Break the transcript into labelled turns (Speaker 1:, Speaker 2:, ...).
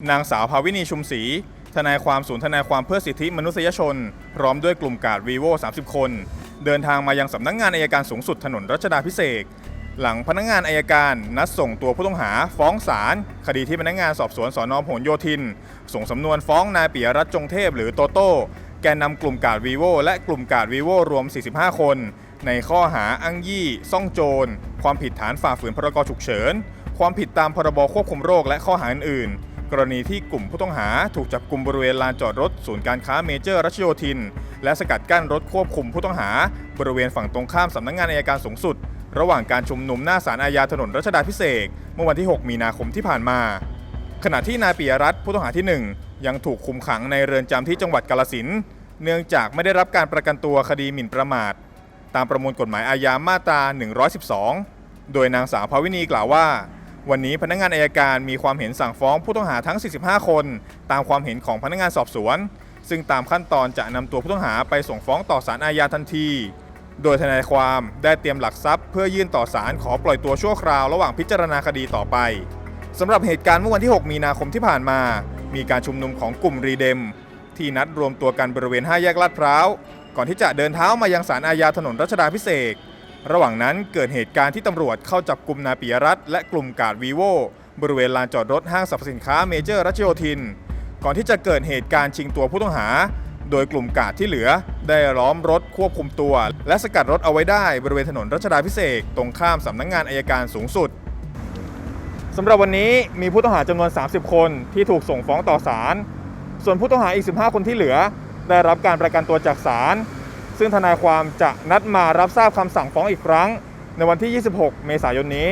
Speaker 1: นางสาวภาวินีชุมศรี ทนายความศูนย์ทนายความเพื่อสิทธิมนุษยชน พร้อมด้วยกลุ่มกาดวีโว30 คน เดินทางมายังสำนักงงานอายการสูงสุดถนนรัชดาพิเศษ หลังพนักงานอายการนัดส่งตัวผู้ต้องหาฟ้องศาลคดีที่พนักงานสอบสวนสอนอพหลโยธิน ส่งสำนวนฟ้องนายปิยรัตน์จงเทพหรือโตโต้ แกนนำกลุ่มกาดวีโวและกลุ่มกาดวีโวรวม 45 คน ในข้อหาอ้างยี่ ซ่องโจร ความผิดฐานฝ่าฝืนพรกฉุกเฉิน ความผิดตามพรบควบคุมโรคและข้อหาอื่นๆ กรณีที่กลุ่มผู้ต้องหาถูกจับกลุ่มบริเวณลานจอดรถ ศูนย์การค้าเมเจอร์รัชโยธิน และสกัดกั้นรถควบคุมผู้ต้องหา บริเวณฝั่งตรงข้ามสำนักงานอายการสูงสุด ระหว่างการชุมนุมหน้าศาลอาญาถนนรัชดาพิเศษเมื่อวันที่ 6 มีนาคมที่ผ่านมา ขณะที่นายปิยรัตน์ผู้ต้องหาที่ 1 ยังถูกคุมขังในเรือนจำที่จังหวัดกาลสินเนื่องจากไม่ได้รับการประกันตัวคดีหมิ่นประมาท ตามประมวลกฎหมายอาญามาตรา 112 โดยนางสาวภาวินีกล่าวว่า วันนี้พนักงานอายการมีความเห็นสั่งฟ้องผู้ต้องหาทั้ง 45 คน ตามความเห็นของพนักงานสอบสวน ซึ่งตามขั้นตอนจะนำตัวผู้ต้องหาไปส่งฟ้องต่อศาลอาญาทันที โดยทนายความได้เตรียมหลักทรัพย์ เพื่อยื่นต่อศาลขอปล่อยตัวชั่วคราวระหว่างพิจารณาคดีต่อไปสำหรับเหตุการณ์เมื่อวันที่ 6 มีนาคมที่ผ่านมา มีการชุมนุมของกลุ่มรีเดม ที่นัดรวมตัวกันบริเวณ 5 แยกลาดพร้าว ก่อนที่จะเดินเท้ามายังศาลอาญาถนนรัชดาพิเศษ ระหว่างนั้นเกิดเหตุการณ์ที่ตำรวจเข้าจับกลุ่มนายปิยรัตน์และกลุ่มกาดวีโวบริเวณลานจอดรถห้างสรรพสินค้าเมเจอร์รัชโยธิน ก่อนที่จะเกิดเหตุการณ์ชิงตัวผู้ต้องหา โดยกลุ่มกาดที่เหลือ ได้ล้อมรถควบคุมตัว และสกัดรถเอาไว้ได้บริเวณถนนรัชดาพิเศษกตรงข้ามสำนักงานอายการสูงสุดสำหรับวันนี้มีผู้ต้องหาจำนวน 30 คนที่ถูกส่งฟ้องต่อศาลส่วนผู้ต้องหาอีก 15 คนที่เหลือ ได้รับการประกันตัวจากศาล ซึ่งทนายความจะนัดมารับทราบคำสั่งฟ้องอีกครั้ง ในวันที่ 26 เมษายนนี้